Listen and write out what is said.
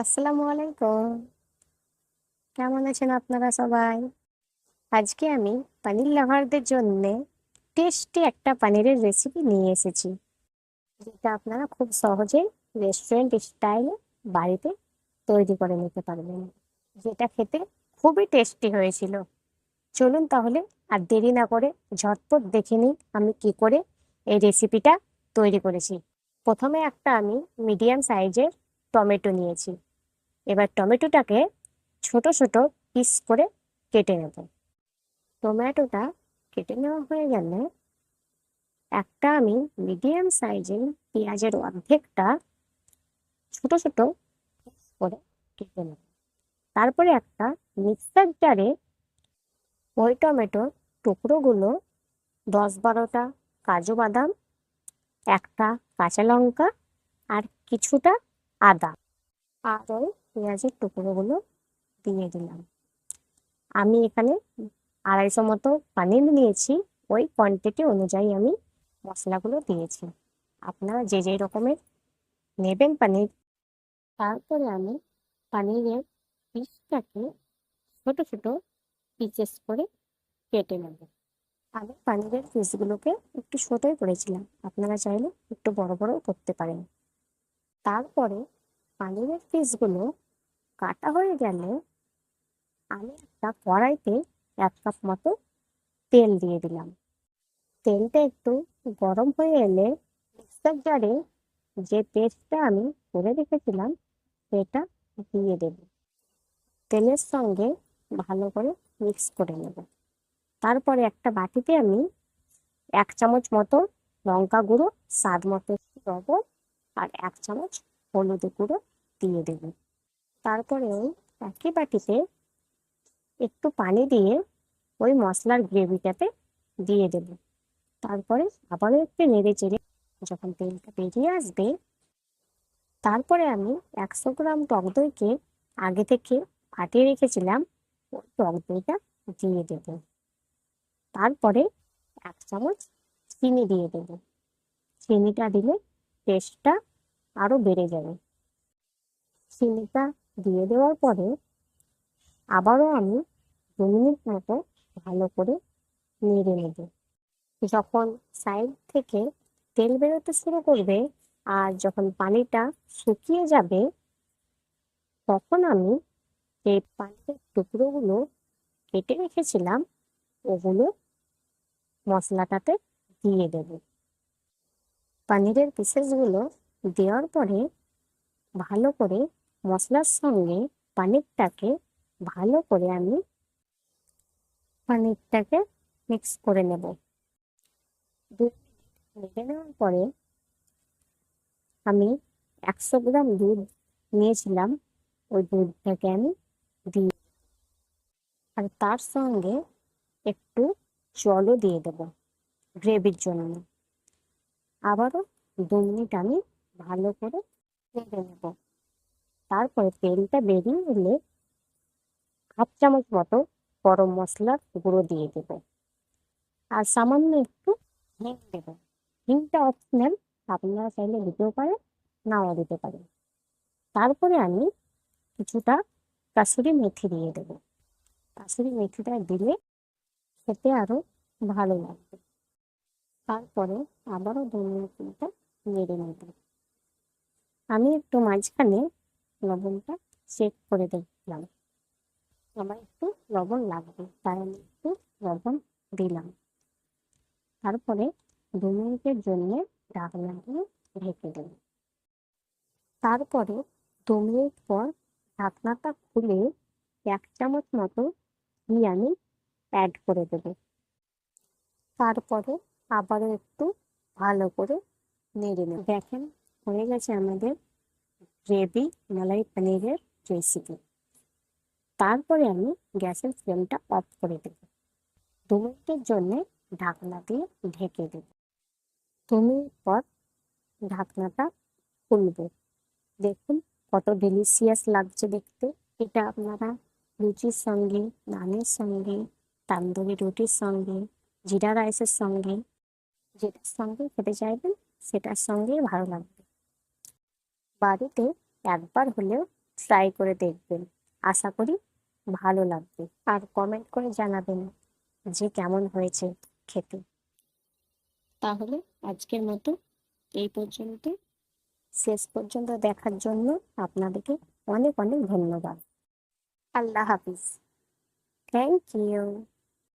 আসসালামু আলাইকুম। কেমন আছেন আপনারা সবাই? আজকে আমি পানির লাভারদের জন্য টেস্টি একটা পানিরের রেসিপি নিয়ে এসেছি, যেটা আপনারা খুব সহজেই রেস্টুরেন্ট স্টাইলে বাড়িতে তৈরি করে নিতে পারবেন। যেটা খেতে খুবই টেস্টি হয়েছিল। চলুন তাহলে আর দেরি না করে ঝটপট দেখে নিই আমি কি করে এই রেসিপিটা তৈরি করেছি। প্রথমে একটা আমি মিডিয়াম সাইজের টমেটো নিয়েছি। এবার টমেটোটাকে ছোট ছোট পিস করে কেটে নেব। টমেটোটা কেটে নেওয়া হয়ে গেলে একটা আমি মিডিয়াম সাইজের পেঁয়াজের অর্ধেকটা ছোট ছোট করে কেটে নেব। তারপরে একটা মিক্সার জারে ওই টমেটোর টুকরোগুলো দশ বারোটা কাজু বাদাম, একটা কাঁচা লঙ্কা আর কিছুটা আদা। আর ওই পেঁয়াজের টুকরোগুলো দিয়ে দিলাম। আমি এখানে আড়াইশো মতো পানির নিয়েছি, ওই কোয়ান্টিটি অনুযায়ী আমি মশলাগুলো দিয়েছি। আপনারা যে যে রকমের নেবেন পানির, তারপরে আমি পানিরের পিসটাকে ছোট ছোট পিসেস করে কেটে নেব। আমি পানিরের পিসগুলোকে একটু ছোটোই করেছিলাম, আপনারা চাইলে একটু বড় বড়ও করতে পারেন। তারপরে পানিরের পিসগুলো কাটা হয়ে গেলে আমি একটা কড়াইতে এক কাপ মতো তেল দিয়ে দিলাম। তেলটা একটু গরম হয়ে এলে মিক্সার জারে যে পেস্টটা আমি করে রেখেছিলাম, সেটা দিয়ে দেব। তেলের সঙ্গে ভালো করে মিক্স করে নেব। তারপরে একটা বাটিতে আমি এক চামচ মতো লঙ্কা গুঁড়ো, স্বাদ মতো লবণ আর এক চামচ হলুদ গুঁড়ো দিয়ে দেব। তারপরে ওই একই বাটিতে একটু পানি দিয়ে ওই মশলার গ্রেভিটাতে দিয়ে দেব। তারপরে আবারও একটু নেড়ে চেড়ে যখন তেলটা বেরিয়ে আসবে, তারপরে আমি একশো গ্রাম টক দইকে আগে থেকে ফাটিয়ে রেখেছিলাম, ওই টক দইটা দিয়ে দেব। তারপরে এক চামচ চিনি দিয়ে দেব। চিনিটা দিলে টেস্টটা আরও বেড়ে যাবে। চিনিটা দিয়ে দেওয়ার পরে আবারও আমি দু মিনিট মতো ভালো করে নেড়ে নেব। যখন সাইড থেকে তেল বেরোতে শুরু করবে আর যখন পানিটা শুকিয়ে যাবে, তখন আমি এই পানির টুকরোগুলো কেটে রেখেছিলাম, ওগুলো মশলাটাতে দিয়ে দেব। পানিরের পিসেসগুলো দেওয়ার পরে ভালো করে মশলার সঙ্গে পানিরটাকে ভালো করে আমি পানিরটাকে মিক্স করে নেব। দু নেড়ে নেওয়ার পরে আমি একশো গ্রাম দুধ নিয়েছিলাম, ওই দুধটাকে আমি দিই আর তার সঙ্গে একটু জলও দিয়ে দেব গ্রেভির জন্য। আবারও দু মিনিট আমি ভালো করে নেড়ে নেব। তারপরে তেলটা বেরিয়ে এলে হাফ চামচ মতো গরম মশলার গুঁড়ো দিয়ে দেব। আর সামান্য একটু হিং দেব। হিংটা অপশনাল আপনারা চাইলে দিতেও পারেন, নাও দিতে পারেন। তারপরে আমি কিছুটা কাসুরি মেথি দিয়ে দেব। কাসুরি মেথিটা দিলে খেতে আরও ভালো লাগবে। তারপরে আবারও দু মিনিট নেড়ে নেব। আমি একটু মাঝখানে লবণটা চেক করে দেখলাম আমার একটু লবণ লাগবে, তাই আমি একটু লবণ দিলাম। তারপরে দু মিনিটের জন্য ঢাকনা ঢেকে দেব তারপরে দু মিনিট পর ঢাকনাটা খুলে এক চামচ মতো ঘি আমি অ্যাড করে দেব। তারপরে আবারও একটু ভালো করে নেড়ে নেব। দেখেন, হয়ে গেছে আমাদের গ্রেভি, মালাই পনিরের রেসিপি তারপরে আমি গ্যাসের ফ্লেমটা অফ করে দেব। দু মিনিটের জন্য ঢাকনা দিয়ে ঢেকে দেব। দু মিনিট পর ঢাকনাটা খুলব। দেখুন কত ডেলিশিয়াস লাগছে দেখতে। এটা আপনারা লুচির সঙ্গে, নানের সঙ্গে, তান্দুরি রুটির সঙ্গে, জিরা রাইসের সঙ্গে, যেটার সঙ্গে খেতে চাইবেন, সেটার সঙ্গেই ভালো লাগবে। বাড়িতে একবার হলেও ট্রাই করে দেখবেন। আশা করি ভালো লাগবে। আর কমেন্ট করে জানাবেন যে কেমন হয়েছে খেতে। তাহলে আজকের মতো এই পর্যন্ত। শেষ পর্যন্ত দেখার জন্য আপনাদেরকে অনেক অনেক ধন্যবাদ। আল্লাহ হাফিজ। Thank you